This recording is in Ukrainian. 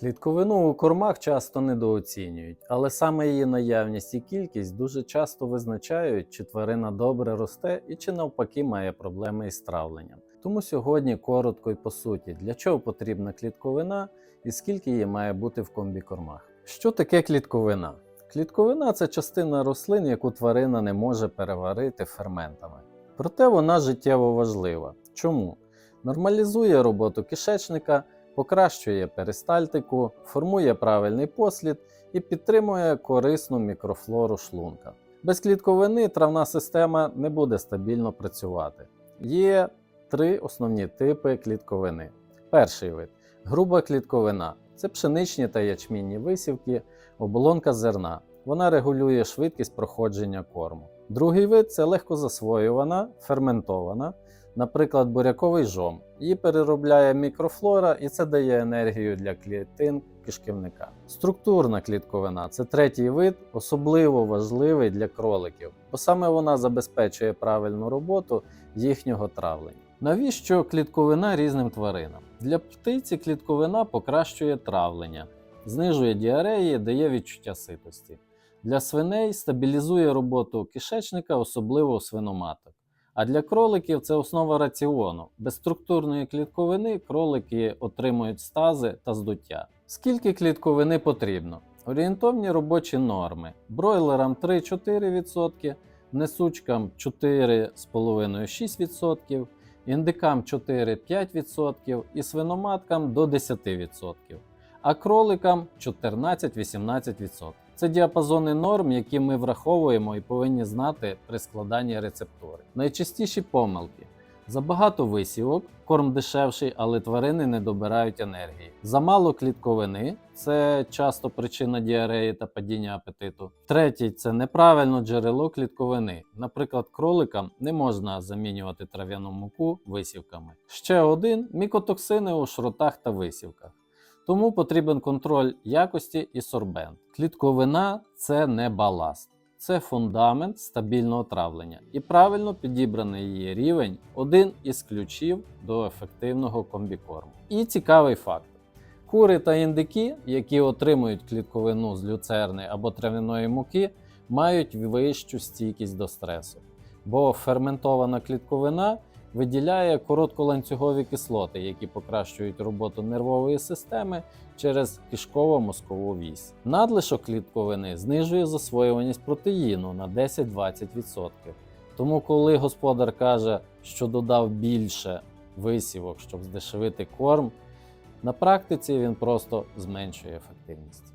Клітковину у кормах часто недооцінюють, але саме її наявність і кількість дуже часто визначають, чи тварина добре росте і чи навпаки має проблеми із травленням. Тому сьогодні коротко і по суті, для чого потрібна клітковина і скільки її має бути в комбікормах. Що таке клітковина? Клітковина це частина рослин, яку тварина не може переварити ферментами. Проте вона життєво важлива. Чому? Нормалізує роботу кишечника, покращує перистальтику, формує правильний послід і підтримує корисну мікрофлору шлунка. Без клітковини травна система не буде стабільно працювати. Є три основні типи клітковини. Перший вид груба клітковина це пшеничні та ячмінні висівки, оболонка зерна. Вона регулює швидкість проходження корму. Другий вид це легкозасвоювана, ферментована, наприклад, буряковий жом. Її переробляє мікрофлора і це дає енергію для клітин кишківника. Структурна клітковина це третій вид, особливо важливий для кроликів, бо саме вона забезпечує правильну роботу їхнього травлення. Навіщо клітковина різним тваринам? Для птиці клітковина покращує травлення, знижує діареї, дає відчуття ситості. Для свиней стабілізує роботу кишечника, особливо у свиноматок. А для кроликів це основа раціону. Без структурної клітковини кролики отримують стази та здуття. Скільки клітковини потрібно? Орієнтовні робочі норми: бройлерам 3-4%, несучкам 4,5-6%, індикам 4-5% і свиноматкам до 10%, а кроликам 14-18%. Це діапазони норм, які ми враховуємо і повинні знати при складанні рецептури. Найчастіші помилки. Забагато висівок, корм дешевший, але тварини не добирають енергії. Замало клітковини це часто причина діареї та падіння апетиту. Третій це неправильне джерело клітковини. Наприклад, кроликам не можна замінювати трав'яну муку висівками. Ще один мікотоксини у шротах та висівках. Тому потрібен контроль якості і сорбент. Клітковина це не баласт, це фундамент стабільного травлення. І правильно підібраний її рівень один із ключів до ефективного комбікорму. І цікавий факт: кури та індики, які отримують клітковину з люцерни або трав'яної муки, мають вищу стійкість до стресу, бо ферментована клітковина виділяє коротколанцюгові кислоти, які покращують роботу нервової системи через кишково-мозкову вісь. Надлишок клітковини знижує засвоюваність протеїну на 10-20%. Тому, коли господар каже, що додав більше висівок, щоб здешевити корм, на практиці він просто зменшує ефективність.